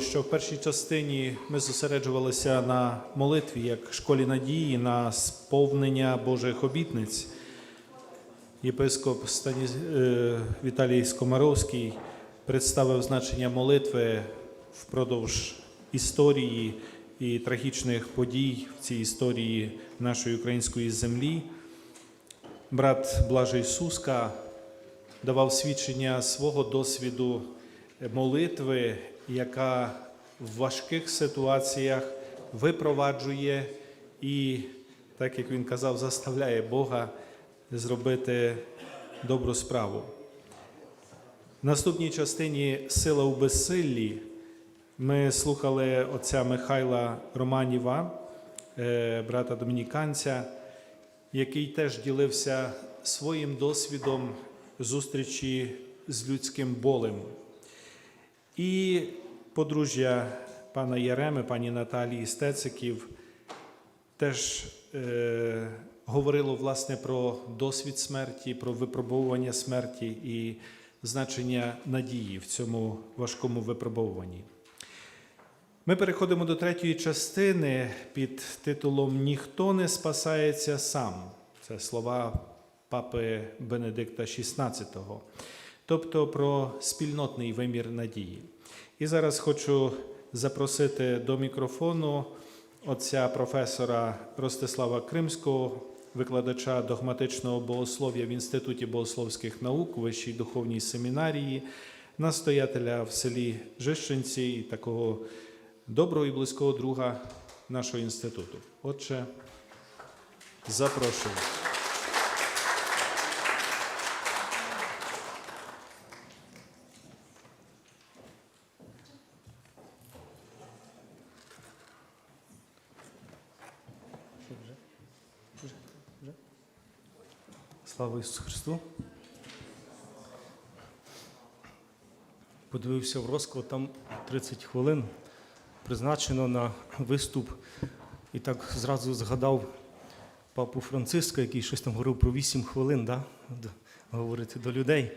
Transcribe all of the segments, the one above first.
що в першій частині ми зосереджувалися на молитві як школі надії, на сповнення Божих обітниць. Єпископ Стані... е, Віталій Скомаровський представив значення молитви впродовж історії і трагічних подій в цій історії нашої української землі. Брат Блажий Суска давав свідчення свого досвіду молитви, яка в важких ситуаціях випроваджує і, так як він казав, заставляє Бога зробити добру справу. В наступній частині Сила у безсиллі ми слухали отця Михайла Романіва, е, брата домініканця, який теж ділився своїм досвідом зустрічі з людським болем. І подружжя пана Яреми, пані Наталії Стециків теж е, говорило власне про досвід смерті, про випробовування смерті і значення надії в цьому важкому випробовуванні. Ми переходимо до третьої частини під титулом Ніхто не спасається сам. Це слова папи Бенедикта XVI, тобто про спільнотний вимір надії. І зараз хочу запросити до мікрофону отця професора Ростислава Кримського, викладача догматичного богослов'я в Інституті богословських наук, Вищій духовній семінарії, настоятеля в селі Жищенці і такого доброго і близького друга нашого інституту. Отже, запрошую. Ісусу Христу. Подивився в розклад, там 30 хвилин призначено на виступ. І так зразу згадав папу Франциска, який щось там говорив про 8 хвилин, да? Говорити до людей.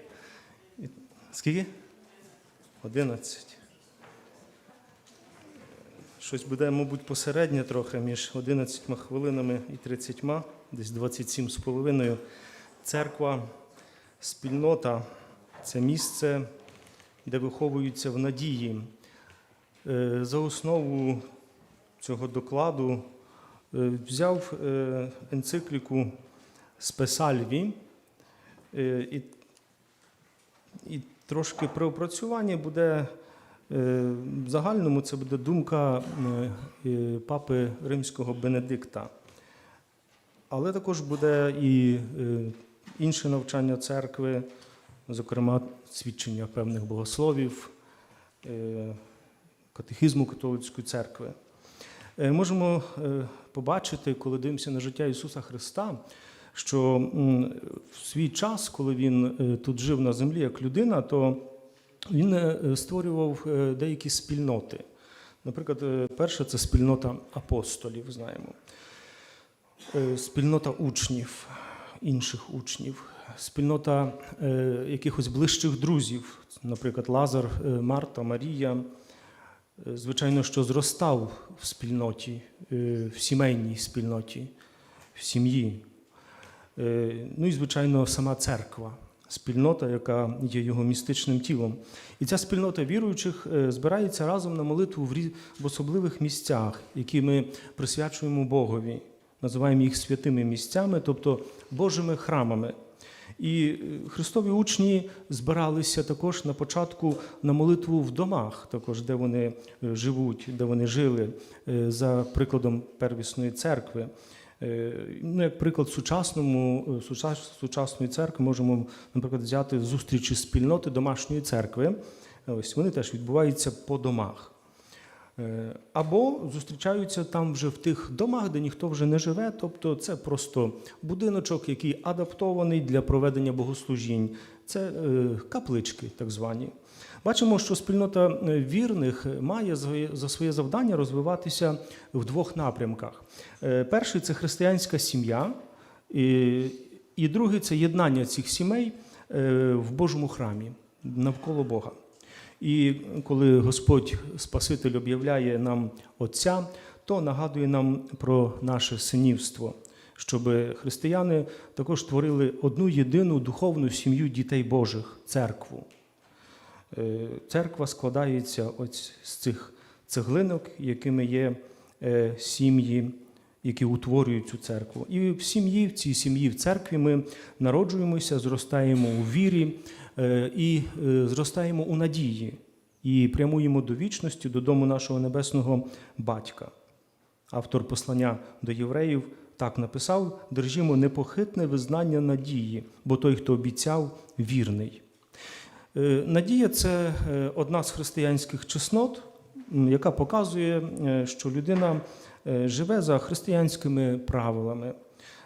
Скільки? 11. Щось буде, мабуть, посереднє трохи між 11 хвилинами і 30, десь 27 з половиною. Церква, спільнота це місце, де виховуються в надії. Е, За основу цього докладу е, взяв е, енцикліку Спесальві і, і трошки при опрацюванні буде в загальному це буде думка папи римського Бенедикта. Але також буде і інше навчання церкви, зокрема, свідчення певних богословів, е, катехізму католицької церкви. Е, Можемо е, побачити, коли дивимося на життя Ісуса Христа, що в свій час, коли Він тут жив на землі як людина, то він створював деякі спільноти. Наприклад, перша це спільнота апостолів, знаємо. Спільнота учнів, інших учнів, спільнота е, якихось ближчих друзів, наприклад, Лазар, е, Марта, Марія. Е, Звичайно, що зростав в спільноті, в сімейній спільноті, в сім'ї. Ну і, звичайно, сама церква, спільнота, яка є його містичним тілом. І ця спільнота віруючих збирається разом на молитву в особливих місцях, які ми присвячуємо Богові називаємо їх святими місцями, тобто Божими храмами. І е, Христові учні збиралися також на початку на молитву в домах, також де вони е, живуть, де вони жили, е, за прикладом первісної церкви. Ну, як приклад сучасному, сучасної церкви можемо, наприклад, взяти зустрічі спільноти домашньої церкви. Ось вони теж відбуваються по домах. Е, Або зустрічаються там вже в тих домах, де ніхто вже не живе, тобто це просто будиночок, який адаптований для проведення богослужінь. Це е, каплички, так звані. Бачимо, що спільнота е, вірних має за- своє завдання розвиватися в двох напрямках. Перший це християнська сім'я, і, другий це єднання цих сімей в Божому храмі навколо Бога. І коли Господь Спаситель об'являє нам Отця, то нагадує нам про наше синівство, щоб християни також творили одну єдину духовну сім'ю дітей Божих церкву. Е, Церква складається ось з цих цеглинок, якими є е, сім'ї, які утворюють цю церкву. І в сім'ї, в цій сім'ї, в церкві ми народжуємося, зростаємо у вірі е, і е, зростаємо у надії і прямуємо до вічності, додому нашого небесного батька. Автор послання до євреїв так написав: держімо непохитне визнання надії, бо той, хто обіцяв, вірний. Е, Надія це одна з християнських чеснот, яка показує, що людина живе за християнськими правилами.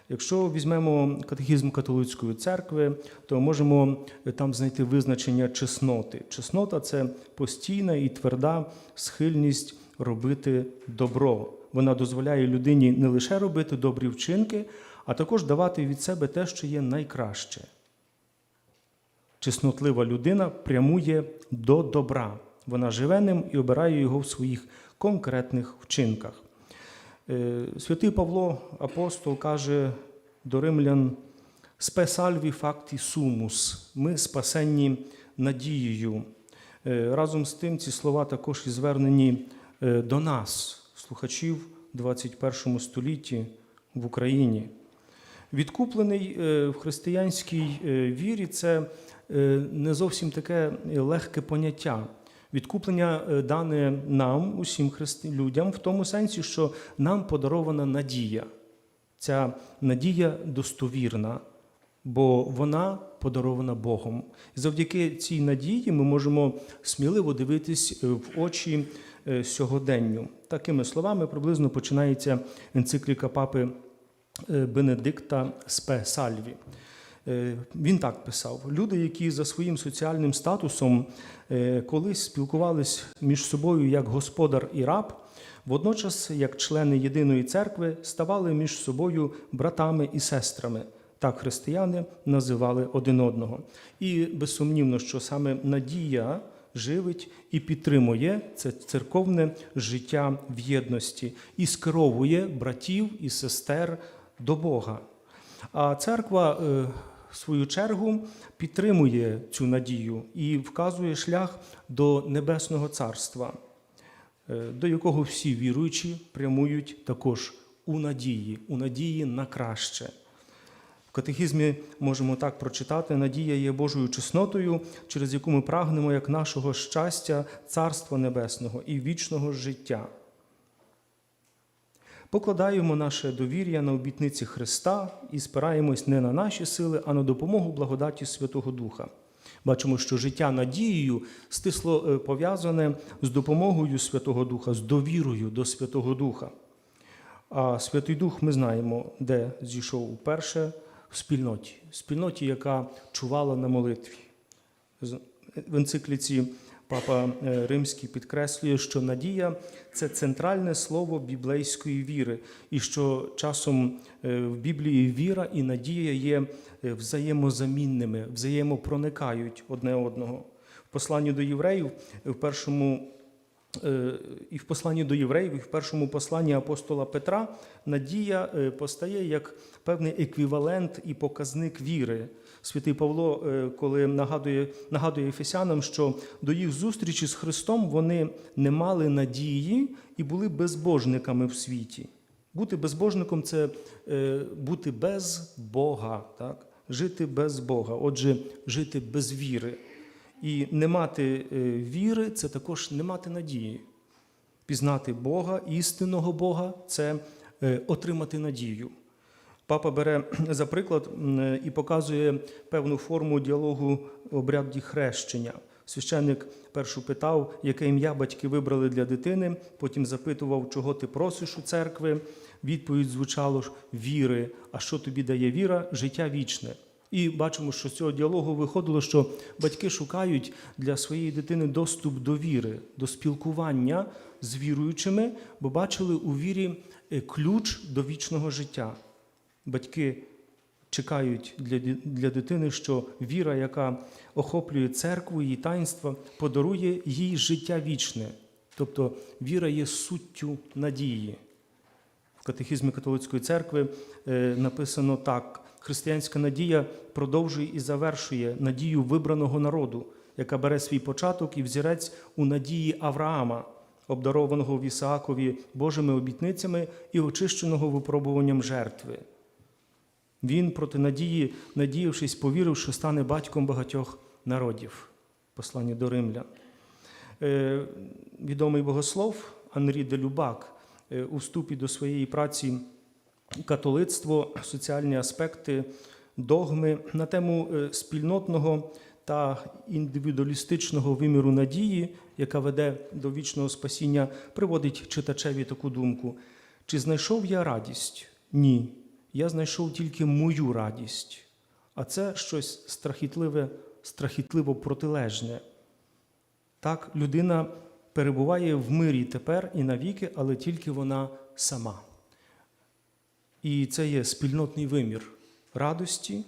Якщо візьмемо катехізм католицької церкви, то можемо е, там знайти визначення чесноти. Чеснота це постійна і тверда схильність робити добро. Вона дозволяє людині не лише робити добрі вчинки, а також давати від себе те, що є найкраще. Чеснотлива людина прямує до добра. Вона живе ним і обирає його в своїх конкретних вчинках. Е, Святий Павло, апостол, каже до римлян: спе сальві факті сумус. Ми спасенні надією. Е, Разом з тим ці слова також і звернені е, до нас, слухачів в 21 столітті в Україні. Відкуплений в християнській вірі це не зовсім таке легке поняття. Відкуплення е, дане нам, усім христи... людям, в тому сенсі, що нам подарована надія. Ця надія достовірна, бо вона подарована Богом. І завдяки цій надії ми можемо сміливо дивитись е, в очі е, сьогоденню. Такими словами приблизно починається енцикліка папи Бенедикта Спе Сальві. Е, Він так писав: люди, які за своїм соціальним статусом е, колись спілкувались між собою як господар і раб, водночас, як члени єдиної церкви, ставали між собою братами і сестрами. Так християни називали один одного. І безсумнівно, що саме надія живить і підтримує це церковне життя в єдності і скеровує братів і сестер до Бога. А церква, е, в свою чергу, підтримує цю надію і вказує шлях до Небесного Царства, е, до якого всі віруючі прямують також у надії, у надії на краще. В катехізмі можемо так прочитати: надія є Божою чеснотою, через яку ми прагнемо як нашого щастя, Царства Небесного і вічного життя. Покладаємо наше довір'я на обітниці Христа і спираємось не на наші сили, а на допомогу благодаті Святого Духа. Бачимо, що життя надією стисло е, пов'язане з допомогою Святого Духа, з довірою до Святого Духа. А Святий Дух ми знаємо, де зійшов уперше в спільноті, в спільноті, яка чувала на молитві. З- В енцикліці Папа е, Римський підкреслює, що надія це центральне слово біблейської віри, і що часом е, в Біблії віра і надія є е, взаємозамінними, взаємопроникають одне одного. В посланні до євреїв в першому І в посланні до євреїв, і в першому посланні апостола Петра надія постає як певний еквівалент і показник віри. Святий Павло, е, коли нагадує, нагадує Ефесянам, що до їх зустрічі з Христом вони не мали надії і були безбожниками в світі. Бути безбожником це е, бути без Бога, так? жити без Бога, отже, жити без віри. І не мати е, віри це також не мати надії. Пізнати Бога, істинного Бога це отримати надію. Папа бере за приклад е, і показує певну форму діалогу обряді хрещення. Священник першу питав, яке ім'я батьки вибрали для дитини, потім запитував, чого ти просиш у церкви. Відповідь звучала ж віри. А що тобі дає віра? Життя вічне. І бачимо, що з цього діалогу виходило, що батьки шукають для своєї дитини доступ до віри, до спілкування з віруючими, бо бачили у вірі е, ключ до вічного життя. Батьки чекають для, для дитини, що віра, яка охоплює церкву, її таїнства, подарує їй життя вічне. Тобто віра є суттю надії. В катехізмі католицької церкви е, написано так: християнська надія продовжує і завершує надію вибраного народу, яка бере свій початок і взірець у надії Авраама, обдарованого в Ісаакові Божими обітницями і очищеного випробуванням жертви. Він проти надії, надіявшись, повірив, стане батьком багатьох народів. Послання до Римлян. Е, відомий богослов Анрі де Любак е, у вступі до своєї праці католицтво, соціальні аспекти, догми на тему е, спільнотного та індивідуалістичного виміру надії, яка веде до вічного спасіння, приводить читачеві таку думку: чи знайшов я радість? Ні. Я знайшов тільки мою радість. А це щось страхітливе, страхітливо протилежне. Так, людина перебуває в мирі тепер і навіки, але тільки вона сама. І це є спільнотний вимір радості.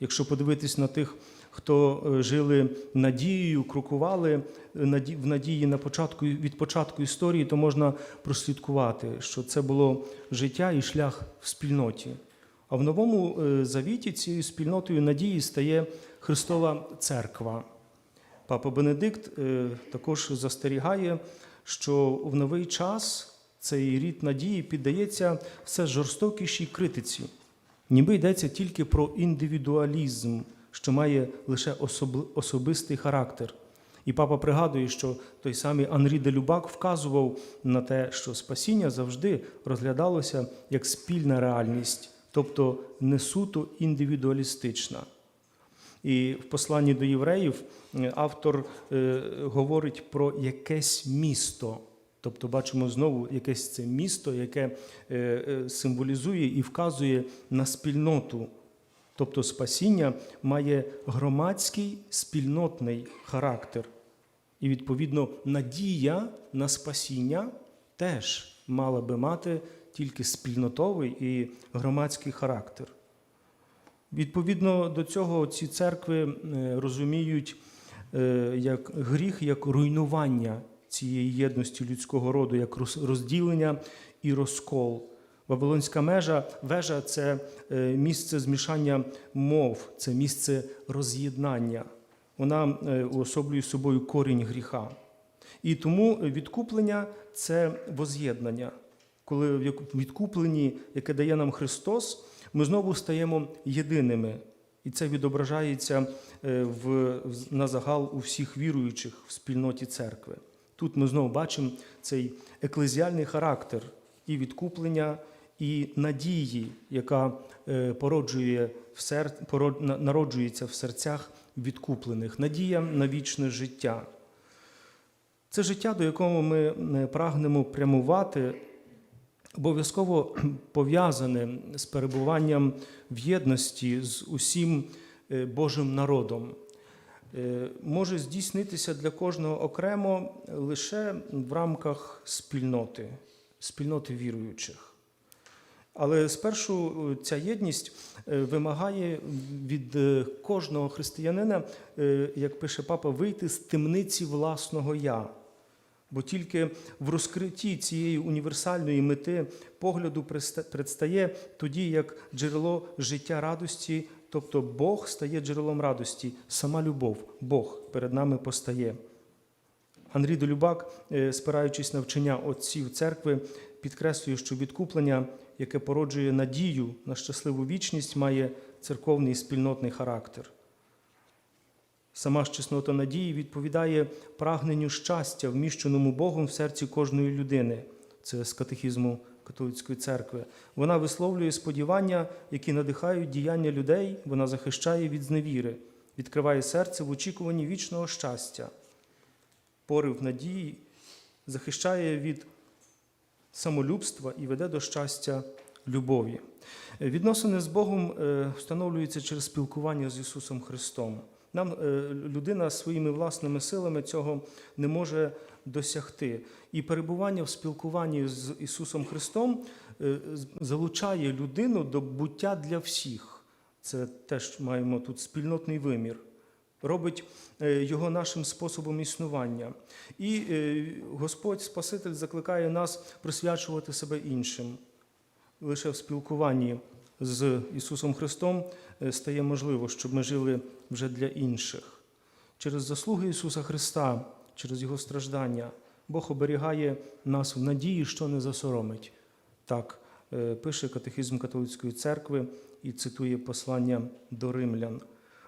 Якщо подивитись на тих, хто е, жили надією, крокували е, в надії на початку, від початку історії, то можна прослідкувати, що це було життя і шлях в спільноті. А в новому е, завіті цією спільнотою надії стає Христова Церква. Папа Бенедикт також застерігає, що в новий час цей рід надії піддається все жорстокішій критиці, ніби йдеться тільки про індивідуалізм, що має лише особистий характер. І папа пригадує, що той самий Анрі де Любак вказував на те, що спасіння завжди розглядалося як спільна реальність, тобто не суто індивідуалістична. І в посланні до євреїв е, автор е, говорить про якесь місто. Тобто бачимо знову якесь це місто, яке е, символізує і вказує на спільноту. Тобто спасіння має громадський спільнотний характер. І, відповідно, надія на спасіння теж мала би мати тільки спільнотовий і громадський характер. Відповідно до цього, ці церкви е, розуміють е, як гріх, як руйнування цієї єдності людського роду, як розділення і розкол. Вавилонська межа, вежа це е, місце змішання мов, це місце роз'єднання. Вона е, уособлює собою корінь гріха. І тому відкуплення це воз'єднання. Коли в відкупленні, яке дає нам Христос, ми знову стаємо єдиними. І це відображається е, в, на загал у всіх віруючих в спільноті церкви. Тут ми знову бачимо цей еклезіальний характер і відкуплення, і надії, яка е, породжує в сер... народжується в серцях відкуплених, надія на вічне життя. Це життя, до якого ми е, прагнемо прямувати, обов'язково пов'язане з перебуванням в єдності з усім е, Божим народом. Може здійснитися для кожного окремо лише в рамках спільноти, спільноти віруючих. Але спершу е, ця єдність е, вимагає від е, кожного християнина, як пише папа, вийти з темниці власного я. Бо тільки в розкритті цієї універсальної мети погляду предстає тоді, як джерело життя радості, тобто Бог стає джерелом радості, сама любов, Бог перед нами постає. Андрій Долюбак, спираючись на вчення отців церкви, підкреслює, що відкуплення, яке породжує надію на щасливу вічність, має церковний і спільнотний характер. Сама ж чеснота надії відповідає прагненню щастя, вміщеному Богом в серці кожної людини. Це з катехізму католицької церкви. Вона висловлює сподівання, які надихають діяння людей, вона захищає від зневіри, відкриває серце в очікуванні вічного щастя. Порив надії захищає від самолюбства і веде до щастя любові. Е, Відносини з Богом е, встановлюються через спілкування з Ісусом Христом. Нам е, людина своїми власними силами цього не може досягти. І перебування в спілкуванні з Ісусом Христом залучає людину до буття для всіх. це теж маємо тут спільнотний вимір, робить е, його нашим способом існування. І е, Господь Спаситель закликає нас присвячувати себе іншим. Лише в спілкуванні з Ісусом Христом е, стає можливо, щоб ми жили вже для інших. Через заслуги Ісуса Христа, через Його страждання, Бог оберігає нас в надії, що не засоромить. Так пише Катехизм католицької церкви і цитує послання до римлян.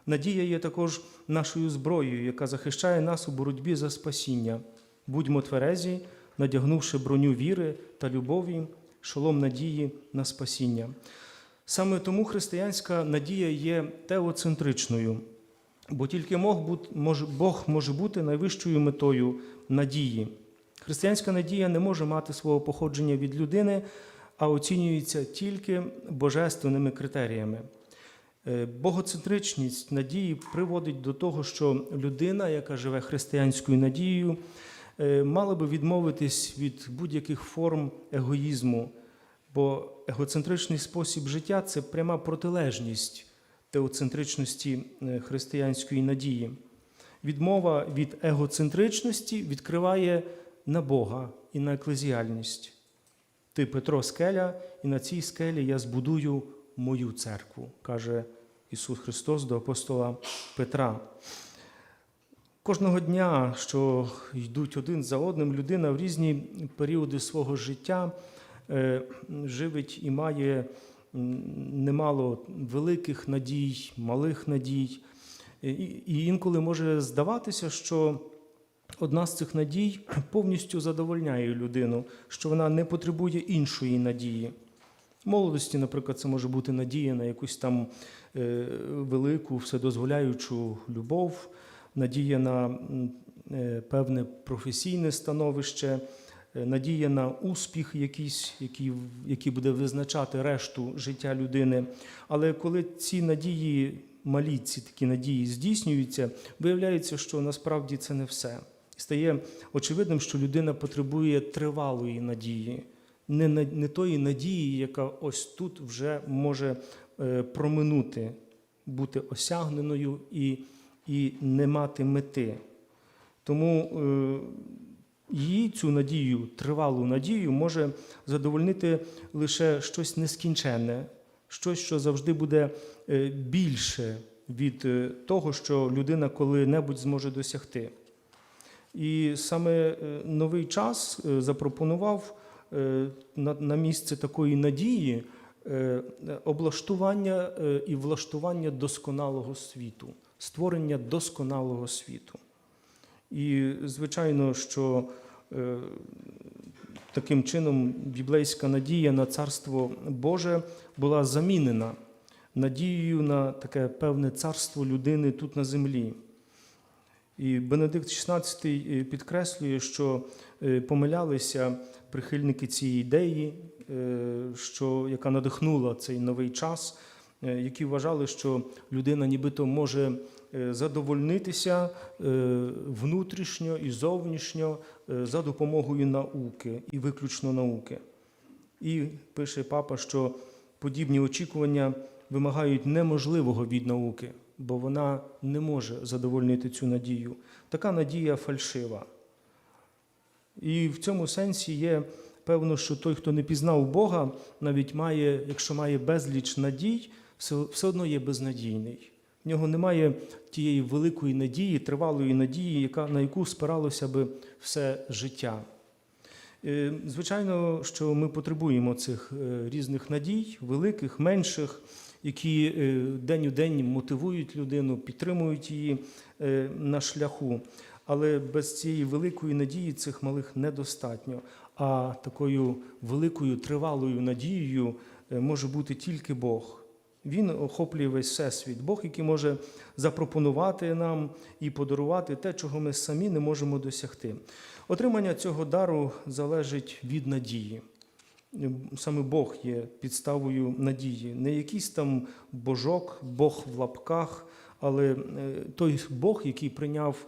Надія є також нашою зброєю, яка захищає нас у боротьбі за спасіння. Будьмо тверезі, надягнувши броню віри та любові, шолом надії на спасіння. Саме тому християнська надія є теоцентричною, бо тільки Бог може бути найвищою метою надії. Християнська надія не може мати свого походження від людини, а оцінюється тільки божественними критеріями. Е, Богоцентричність надії приводить до того, що людина, яка живе християнською надією, е, мала би відмовитись від будь-яких форм егоїзму, бо егоцентричний спосіб життя це пряма протилежність теоцентричності е, християнської надії. Відмова від егоцентричності відкриває на Бога і на еклезіальність. Ти, Петро, скеля, і на цій скелі я збудую мою церкву, каже Ісус Христос до апостола Петра. Кожного дня, що йдуть один за одним, людина в різні періоди свого життя е, живить і має немало великих надій, малих надій. І, і інколи може здаватися, що одна з цих надій повністю задовольняє людину, що вона не потребує іншої надії. Молодості, наприклад, це може бути надія на якусь там е, велику, вседозволяючу любов, надія на е, певне професійне становище, е, надія на успіх, якийсь, який, який буде визначати решту життя людини. Але коли ці надії, малі ці такі надії здійснюються, виявляється, що насправді це не все. Стає очевидним, що людина потребує тривалої надії, не, не тої надії, яка ось тут вже може е, проминути, бути осягненою і, і не мати мети. Тому е, її цю надію, тривалу надію, може задовольнити лише щось нескінченне, щось, що завжди буде е, більше від того, що людина коли-небудь зможе досягти. І саме новий час запропонував на, на місце такої надії е, облаштування е, і влаштування досконалого світу, створення досконалого світу. І, звичайно, що е, таким чином біблейська надія на Царство Боже була замінена надією на таке певне царство людини тут на землі. І Бенедикт XVI підкреслює, що е, помилялися прихильники цієї ідеї, е, що, яка надихнула цей новий час, е, які вважали, що людина нібито може е, задовольнитися внутрішньо і зовнішньо за допомогою науки і виключно науки. І пише папа, що подібні очікування вимагають неможливого від науки, бо вона не може задовольнити цю надію. Така надія фальшива. І в цьому сенсі є певно, що той, хто не пізнав Бога, навіть має, якщо має безліч надій, все, одно є безнадійний. В нього немає тієї великої надії, тривалої надії, яка, на яку спиралося би все життя. Е, Звичайно, що ми потребуємо цих е, різних надій, великих, менших, які е, день у день мотивують людину, підтримують її на шляху. Але без цієї великої надії цих малих недостатньо. А такою великою тривалою надією е, може бути тільки Бог. Він охоплює весь всесвіт. Бог, який може запропонувати нам і подарувати те, чого ми самі не можемо досягти. Отримання цього дару залежить від надії. Саме Бог є підставою надії, не якийсь там божок, Бог в лапках, але е, той Бог, який прийняв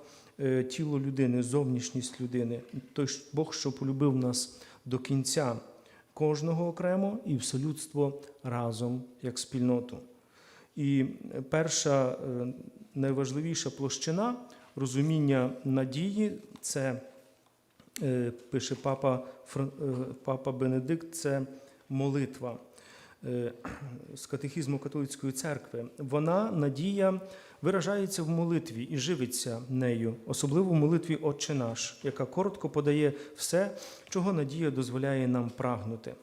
тіло людини, зовнішність людини, той Бог, що полюбив нас до кінця, кожного окремо і все людство разом як спільноту. І перша е, найважливіша площина розуміння надії це е, пише папа, е, папа Бенедикт, це молитва е, з катехізму католицької церкви. Вона, надія, виражається в молитві і живиться нею, особливо в молитві Отче наш, яка коротко подає все, чого надія дозволяє нам прагнути.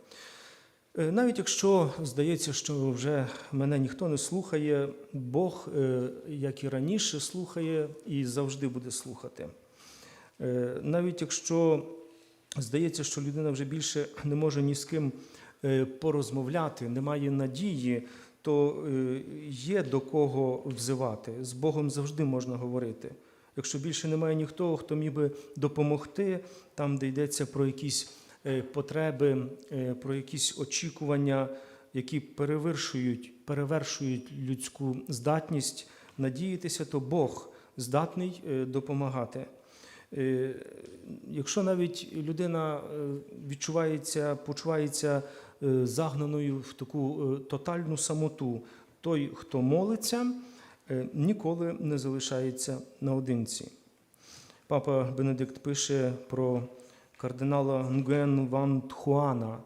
Е, Навіть якщо здається, що вже мене ніхто не слухає, Бог, е, як і раніше, слухає і завжди буде слухати. Е, Навіть якщо здається, що людина вже більше не може ні з ким порозмовляти, немає надії, то е, є до кого взивати. З Богом завжди можна говорити. Якщо більше немає ніхто, хто міг би допомогти, там, де йдеться про якісь е, потреби, е, про якісь очікування, які перевершують, перевершують людську здатність надіятися, то Бог здатний допомагати. Якщо навіть людина відчувається, почувається загнаною в таку е, тотальну самоту, той, хто молиться, е, ніколи не залишається наодинці. Папа Бенедикт пише про кардинала Нгуен Ван Тхуана,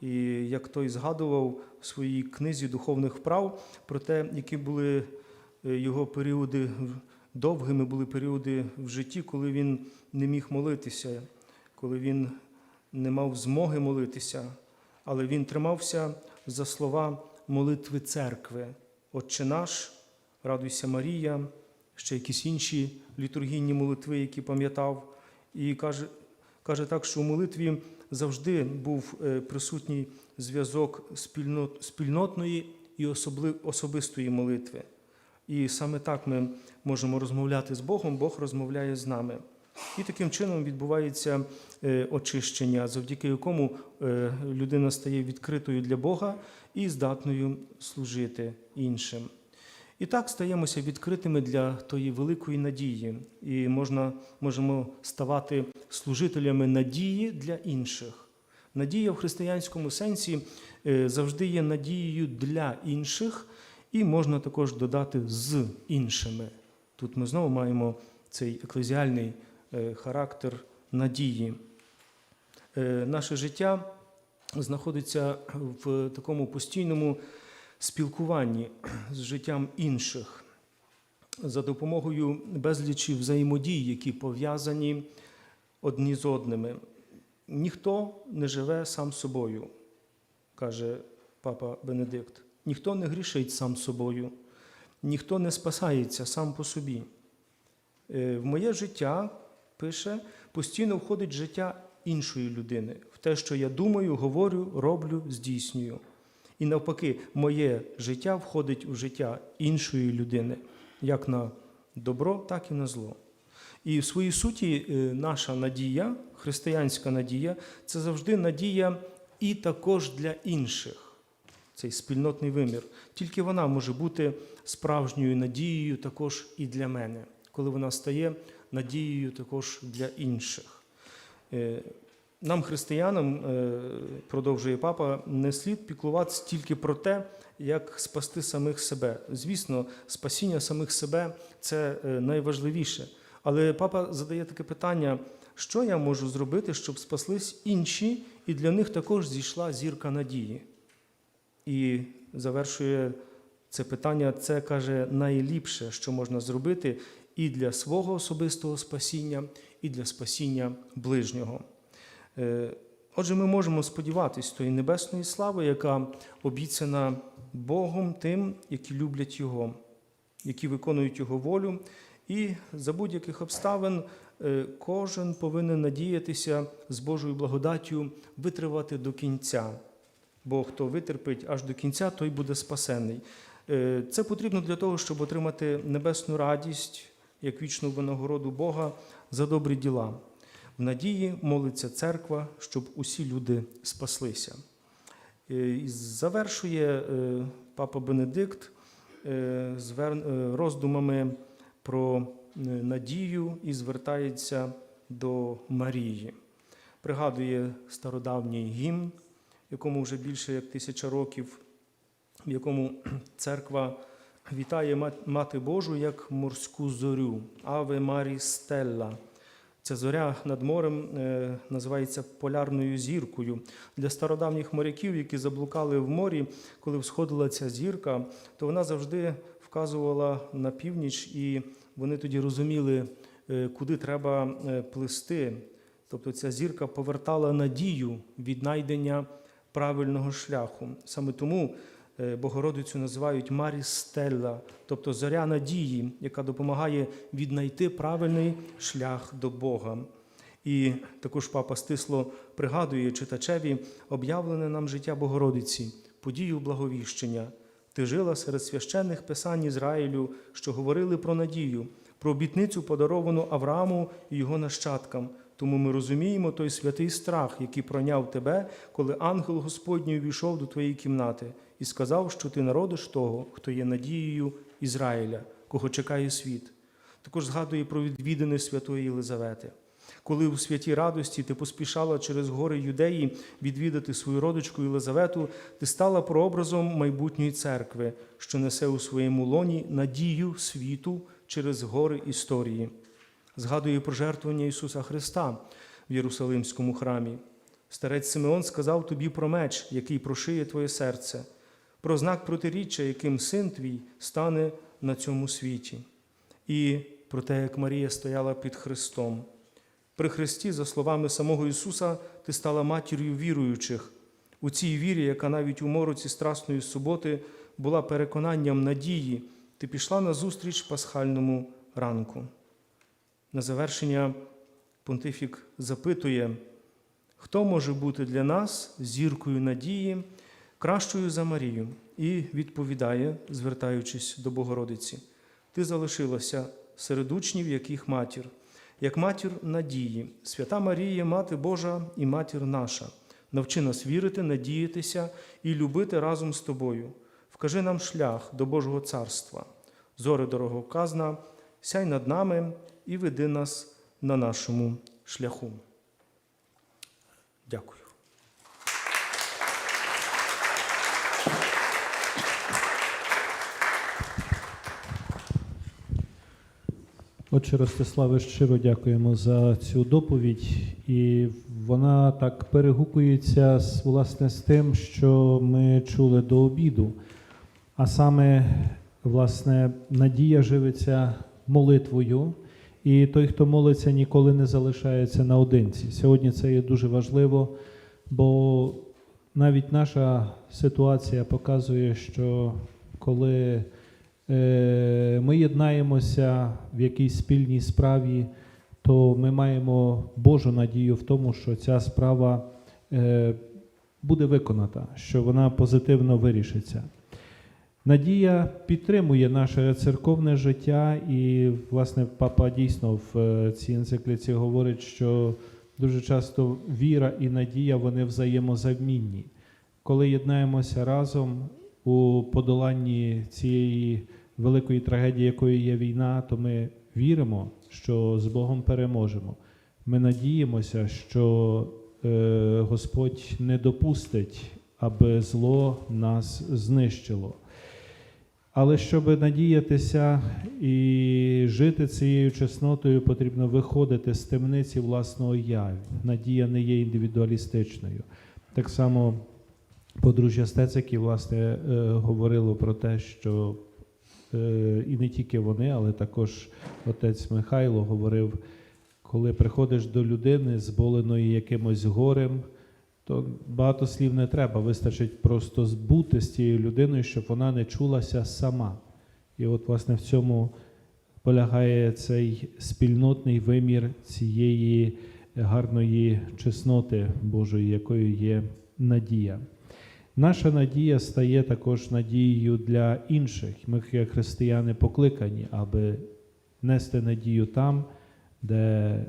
і як той згадував в своїй книзі духовних вправ про те, які були е, його періоди, довгими були періоди в житті, коли він не міг молитися, коли він не мав змоги молитися, але він тримався за слова молитви церкви. Отче наш, радуйся Марія, ще якісь інші літургійні молитви, які пам'ятав. І каже, каже так, що у молитві завжди був е, присутній зв'язок спільнот, спільнотної і особистої молитви. І саме так ми можемо розмовляти з Богом, Бог розмовляє з нами. І таким чином відбувається е, очищення, завдяки якому е, людина стає відкритою для Бога і здатною служити іншим. І так стаємося відкритими для тої великої надії, і можна, можемо ставати служителями надії для інших. Надія в християнському сенсі е, завжди є надією для інших, і можна також додати з іншими. Тут ми знову маємо цей еклезіальний характер надії. Е, Наше життя знаходиться в такому постійному спілкуванні з життям інших за допомогою безлічі взаємодій, які пов'язані одні з одними. Ніхто не живе сам собою, каже папа Бенедикт. Ніхто не грішить сам собою, ніхто не спасається сам по собі. Е, В моє життя, пише, постійно входить в життя іншої людини, в те, що я думаю, говорю, роблю, здійснюю. І навпаки, моє життя входить у життя іншої людини, як на добро, так і на зло. І в своїй суті, е, наша надія, християнська надія, це завжди надія і також для інших. Цей спільнотний вимір. Тільки вона може бути справжньою надією також і для мене, коли вона стає надією також для інших. Е, Нам, християнам, е, продовжує папа, не слід піклуватися тільки про те, як спасти самих себе. Звісно, спасіння самих себе це е, найважливіше. Але папа задає таке питання: що я можу зробити, щоб спаслись інші, і для них також зійшла зірка надії. І завершує це питання, це каже найліпше, що можна зробити і для свого особистого спасіння, і для спасіння ближнього. Е, Отже, ми можемо сподіватись тої небесної слави, яка обіцяна Богом тим, які люблять Його, які виконують Його волю. І за будь-яких обставин е, кожен повинен надіятися з Божою благодаттю витривати до кінця. Бо хто витерпить аж до кінця, той буде спасений. Е, Це потрібно для того, щоб отримати небесну радість, як вічну винагороду Бога за добрі діла. В надії молиться церква, щоб усі люди спаслися. Е, І завершує е, папа Бенедикт е, роздумами про надію і звертається до Марії. Пригадує стародавній гімн, якому вже більше як тисяча років, в якому церква вітає Мати Божу як морську зорю. Аве Марі Стелла. Ця зоря над морем е, називається полярною зіркою. Для стародавніх моряків, які заблукали в морі, коли всходила ця зірка, то вона завжди вказувала на північ, і вони тоді розуміли, е, куди треба е, плисти. Тобто ця зірка повертала надію віднайдення правильного шляху. Саме тому Богородицю називають Марі Стелла, тобто зоря надії, яка допомагає віднайти правильний шлях до Бога. І також папа Стисло пригадує читачеві об'явлене нам життя Богородиці, подію благовіщення. Ти жила серед священних писань Ізраїлю, що говорили про надію, про обітницю, подаровану Аврааму і його нащадкам. Тому ми розуміємо той святий страх, який пройняв тебе, коли ангел Господній увійшов до твоєї кімнати і сказав, що ти народиш того, хто є надією Ізраїля, кого чекає світ. Також згадує про відвідини святої Єлизавети. Коли у святій радості ти поспішала через гори юдеї відвідати свою родичку Єлизавету, ти стала прообразом майбутньої церкви, що несе у своєму лоні надію світу через гори історії. Згадує про жертвування Ісуса Христа в Єрусалимському храмі. Старець Симеон сказав тобі про меч, який прошиє твоє серце, про знак протиріччя, яким син твій стане на цьому світі, і про те, як Марія стояла під Христом. При Христі, за словами самого Ісуса, ти стала матір'ю віруючих. У цій вірі, яка навіть у мороці Страсної суботи була переконанням надії, ти пішла на зустріч пасхальному ранку. На завершення понтифік запитує, хто може бути для нас зіркою надії, кращою за Марію, і відповідає, звертаючись до Богородиці: Ти залишилася серед учнів, яких матір, як матір надії, свята Марія, Мати Божа і матір наша. Навчи нас вірити, надіятися і любити разом з тобою. Вкажи нам шлях до Божого царства. Зоре дороговказна, сяй над нами і веди нас на нашому шляху. Дякую. Отче Ростиславе, щиро дякуємо за цю доповідь, і вона так перегукується власне з тим, що ми чули до обіду. А саме, власне, надія живиться молитвою, і той, хто молиться, ніколи не залишається наодинці. Сьогодні це є дуже важливо, бо навіть наша ситуація показує, що коли ми єднаємося в якійсь спільній справі, то ми маємо Божу надію в тому, що ця справа е, буде виконана, що вона позитивно вирішиться. Надія підтримує наше церковне життя, і, власне, папа дійсно в е, цій енцикліці говорить, що дуже часто віра і надія вони взаємозамінні. Коли єднаємося разом у подоланні цієї великої трагедії, якою є війна, то ми віримо, що з Богом переможемо. Ми надіємося, що е, Господь не допустить, аби зло нас знищило. Але щоб надіятися і жити цією чеснотою, потрібно виходити з темниці власного я. Надія не є індивідуалістичною. Так само подружжя Стецики, власне, е, говорило про те, що і не тільки вони, але також отець Михайло говорив, коли приходиш до людини, зболеної якимось горем, то багато слів не треба, вистачить просто бути з цією людиною, щоб вона не чулася сама. І от, власне, в цьому полягає цей спільнотний вимір цієї гарної чесноти Божої, якою є надія. Наша надія стає також надією для інших. Ми, як християни, покликані, аби нести надію там, де,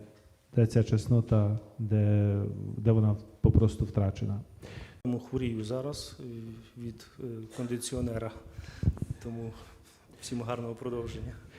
де ця чеснота, де, де вона попросту втрачена. Тому хворію зараз е, від е, кондиціонера. Тому всім гарного продовження.